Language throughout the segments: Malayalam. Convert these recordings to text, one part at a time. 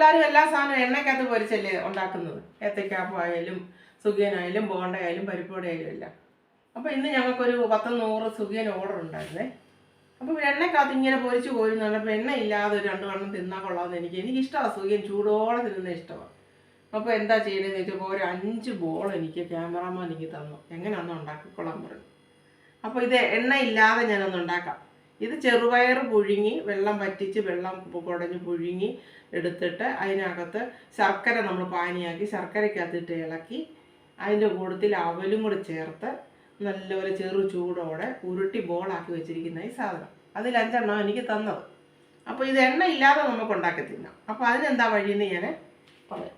എല്ലാവരും എല്ലാ സാധനവും എണ്ണയ്ക്കകത്ത് പൊരിച്ചല്ലേ ഉണ്ടാക്കുന്നത്. ഏത്തയ്ക്കാപ്പായാലും സുഖിയനായാലും ബോണ്ടയായാലും പരിപ്പോടയായാലും എല്ലാം. അപ്പോൾ ഇന്ന് ഞങ്ങൾക്കൊരു പത്ത് നൂറ് സുഖിയൻ ഓർഡർ ഉണ്ടായിരുന്നേ. അപ്പോൾ എണ്ണയ്ക്കകത്ത് ഇങ്ങനെ പൊരിച്ച് കോരുന്നുണ്ട് അപ്പോൾ എണ്ണ ഇല്ലാതെ ഒരു രണ്ട് വണ്ണം തിന്നാൽ കൊള്ളാമെന്ന് എനിക്ക് എനിക്ക് ഇഷ്ടമാണ് സുഖിയൻ ചൂടോടെ തിന്നുന്ന ഇഷ്ടമാണ് അപ്പോൾ എന്താ ചെയ്യണമെന്ന് വെച്ചപ്പോൾ ഒരു അഞ്ച് ബോൾ എനിക്ക് ക്യാമറാമാൻ എനിക്ക് തന്നു. എങ്ങനെയാണെന്ന് ഉണ്ടാക്കിക്കൊള്ളാൻ പറഞ്ഞു. അപ്പോൾ ഇത് എണ്ണ ഇല്ലാതെ ഞാനൊന്ന് ഉണ്ടാക്കാം. ഇത് ചെറുപയർ പുഴുങ്ങി വെള്ളം വറ്റിച്ച് വെള്ളം കുടഞ്ഞ് പുഴുങ്ങി എടുത്തിട്ട് അതിനകത്ത് ശർക്കര നമ്മൾ പാനിയാക്കി ശർക്കരയ്ക്കകത്തിട്ട് ഇളക്കി അതിന്റെ കൂട്ടത്തിൽ അവലും കൂടെ ചേർത്ത് നല്ലപോലെ ചെറു ചൂടോടെ ഉരുട്ടി ബോളാക്കി വെച്ചിരിക്കുന്ന ഈ സാധനം. അതിൽ അഞ്ചെണ്ണം എനിക്ക് തന്നത്. അപ്പോൾ ഇത് എണ്ണ ഇല്ലാതെ നമുക്ക് ഉണ്ടാക്കി തിന്നാം. അപ്പോൾ അതിനെന്താ വഴിയെന്ന് ഞാൻ പറയാം.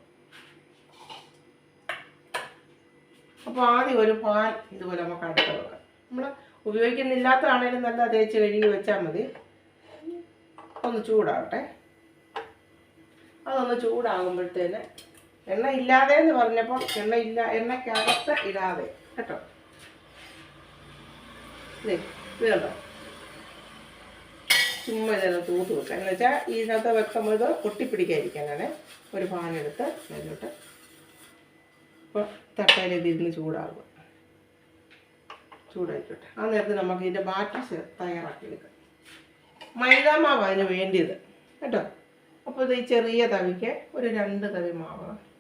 അപ്പോൾ ആദ്യം ഒരു പാൻ ഇതുപോലെ നമുക്ക് അടുത്ത് വെക്കാം. നമ്മൾ ഉപയോഗിക്കുന്നില്ലാത്തതാണേലും നല്ല തേച്ച് കഴുകി വെച്ചാൽ മതി. ഒന്ന് ചൂടാവട്ടെ. അതൊന്ന് ചൂടാകുമ്പോഴത്തേന് എണ്ണ ഇല്ലാതെ എന്ന് പറഞ്ഞപ്പോൾ എണ്ണ ഇല്ല എണ്ണയ്ക്കകത്ത് ഇടാതെ കേട്ടോ? ഇത് ചുമ്മാ ഇതെല്ലാം തൂത്ത് വെക്കാം എന്ന് വെച്ചാൽ ഇതിനകത്ത് വെക്കുമ്പോൾ ഇത് ഒട്ടിപ്പിടിക്കാതിരിക്കാനാണ് ഒരു പാനെടുത്ത് അതിലോട്ട് ഇപ്പോൾ തട്ടയിൽ ഇതിരുന്ന് ചൂടാകുക ചൂടായിക്കോട്ടെ. ആ നേരത്തെ നമുക്ക് ഇതിന്റെ ബാറ്റർ തയ്യാറാക്കി എടുക്കാം. മൈദാമാവ് അതിന് വേണ്ടിയത്. കേട്ടോ? അപ്പോൾ ഇത് ഈ ചെറിയ തവിക്ക് ഒരു രണ്ട് തവി മാവ്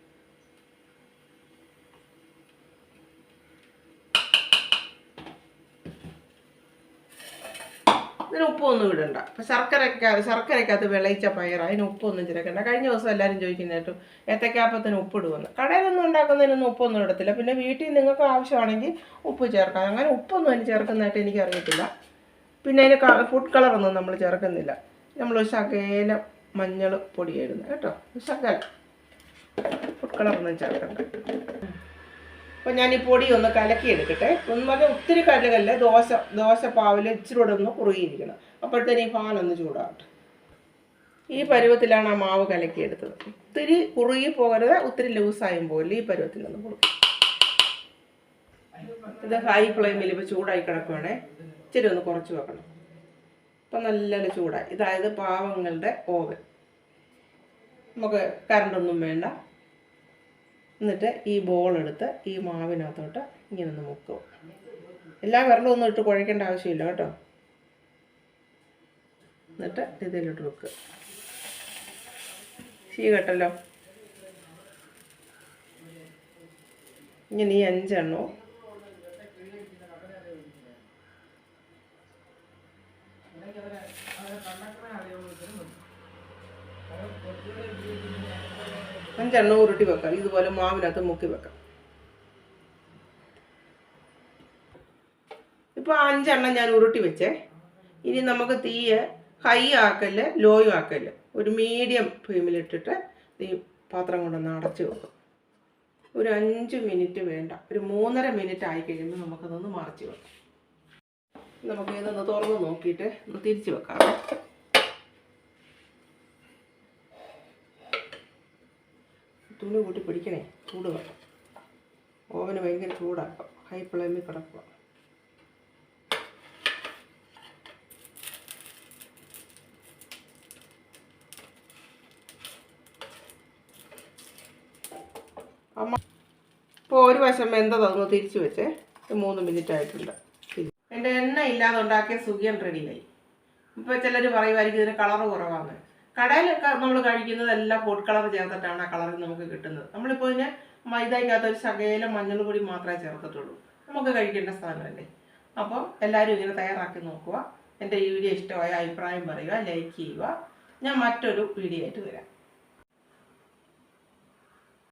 ഇതിന് ഉപ്പൊന്നും ഇടണ്ട. അപ്പം ശർക്കരക്ക ശർക്കരക്കകത്ത് വിളയിച്ച പയർ അതിന് ഉപ്പൊന്നും ചേർക്കണ്ട. കഴിഞ്ഞ ദിവസം എല്ലാവരും ചോദിക്കുന്ന കേട്ടു ഏത്തക്കാപ്പത്തിന് ഉപ്പിടുമെന്ന് കടയിലൊന്നും ഉണ്ടാക്കുന്നതിനൊന്നും ഉപ്പൊന്നും ഇടത്തില്ല. പിന്നെ വീട്ടിൽ നിങ്ങൾക്ക് ആവശ്യമാണെങ്കിൽ ഉപ്പ് ചേർക്കാം. അങ്ങനെ ഉപ്പൊന്നും അതിന് ചേർക്കുന്നതായിട്ട് എനിക്ക് അറിയത്തില്ല പിന്നെ അതിന് ഫുഡ് കളറൊന്നും നമ്മൾ ചേർക്കുന്നില്ല. നമ്മൾ ശകേല മഞ്ഞൾ പൊടിയായിരുന്നു കേട്ടോ? ശകല. ഫുഡ് കളറൊന്നും ചേർക്കണ്ട. അപ്പോൾ ഞാൻ ഈ പൊടി ഒന്ന് കലക്കി എടുക്കട്ടെ ഒന്നും ഒത്തിരി കലകല്ല ദോശ ദോശ പാവിൽ ഇച്ചിരി കൂടെ ഒന്ന് കുറുകിയിരിക്കണം. അപ്പോഴത്തേന് ഈ പാലൊന്ന് ചൂടാവട്ടെ. ഈ പരുവത്തിലാണ് ആ മാവ് കലക്കിയെടുത്തത്. ഒത്തിരി കുറുകി പോകരുത് ഒത്തിരി ലൂസായും പോകില്ല. ഈ പരുവത്തിലൊന്ന് കൊടുക്കും ഇത് ഹൈ ഫ്ലെയിമിൽ ഇപ്പോൾ ചൂടായി കിടക്കുവാണേ. ഇച്ചിരി ഒന്ന് കുറച്ച് വെക്കണം. ഇപ്പം നല്ല ചൂടായി. ഇതായത് പാവങ്ങളുടെ ഓവൻ നമുക്ക് കറണ്ടൊന്നും വേണ്ട. എന്നിട്ട് ഈ ബോൾ എടുത്ത് ഈ മാവിനകത്തോട്ട് ഇങ്ങനെ ഒന്ന് മുക്കും. എല്ലാ വെള്ളവും ഒന്നും ഇട്ട് കുഴക്കേണ്ട ആവശ്യമില്ല കേട്ടോ. എന്നിട്ട് ഇതിലോട്ട് വെക്കുക ചീ കേട്ടല്ലോ. ഇങ്ങനെ ഈ അഞ്ചെണ്ണവും അഞ്ചെണ്ണം ഉരുട്ടി വെക്കാം. ഇതുപോലെ മാവിനകത്ത് മുക്കി വെക്കാം. ഇപ്പോൾ അഞ്ചെണ്ണം ഞാൻ ഉരുട്ടി വെച്ചേ. ഇനി നമുക്ക് തീയെ ഹൈ ആക്കൽ ലോയും ആക്കൽ ഒരു മീഡിയം ഫ്ലെയിമിലിട്ടിട്ട് ഈ പാത്രം കൊണ്ടൊന്ന് അടച്ച് വെക്കും. ഒരു അഞ്ച് മിനിറ്റ് വേണ്ട. ഒരു മൂന്നര മിനിറ്റ് ആയി കഴിയുമ്പോൾ നമുക്കതൊന്ന് മറച്ച് വെക്കാം. നമുക്ക് ഇതൊന്ന് തുറന്ന് നോക്കിയിട്ട് ഒന്ന് തിരിച്ച് വെക്കാം. തുണി കൂട്ടി പിടിക്കണേ ചൂട് വേണം ഓവന് ഭയങ്കര ചൂടാക്കാം ഹൈ ഫ്ലെയിമിൽ കിടക്കുക. അമ്മ ഇപ്പോൾ ഒരു വശം വെന്തതൊന്ന് തിരിച്ചു വെച്ചേ. മൂന്ന് മിനിറ്റ് ആയിട്ടുണ്ട്. എന്റെ എണ്ണ ഇല്ലാതെ ഉണ്ടാക്കിയ സുഖിയൻ റെഡിയായി. ഇപ്പോൾ ചിലർ പറയുമായിരിക്കും ഇതിന് കളർ കുറവാണ് കടയിലൊക്കെ നമ്മൾ കഴിക്കുന്നതെല്ലാം ഫുഡ് കളർ ചേർത്തിട്ടാണ് ആ കളറിൽ നമുക്ക് കിട്ടുന്നത്. നമ്മളിപ്പോൾ ഇതിന് മൈദയ്ക്കകത്ത് ഒരു ശകേല മഞ്ഞൾ പൊടി മാത്രമേ ചേർത്തിട്ടുള്ളൂ. നമുക്ക് കഴിക്കേണ്ട സാധനമല്ലേ? അപ്പോൾ എല്ലാവരും ഇങ്ങനെ തയ്യാറാക്കി നോക്കുക. എന്റെ ഈ വീഡിയോ ഇഷ്ടമായ അഭിപ്രായം പറയുക ലൈക്ക് ചെയ്യുക. ഞാൻ മറ്റൊരു വീഡിയോ ആയിട്ട് വരാം.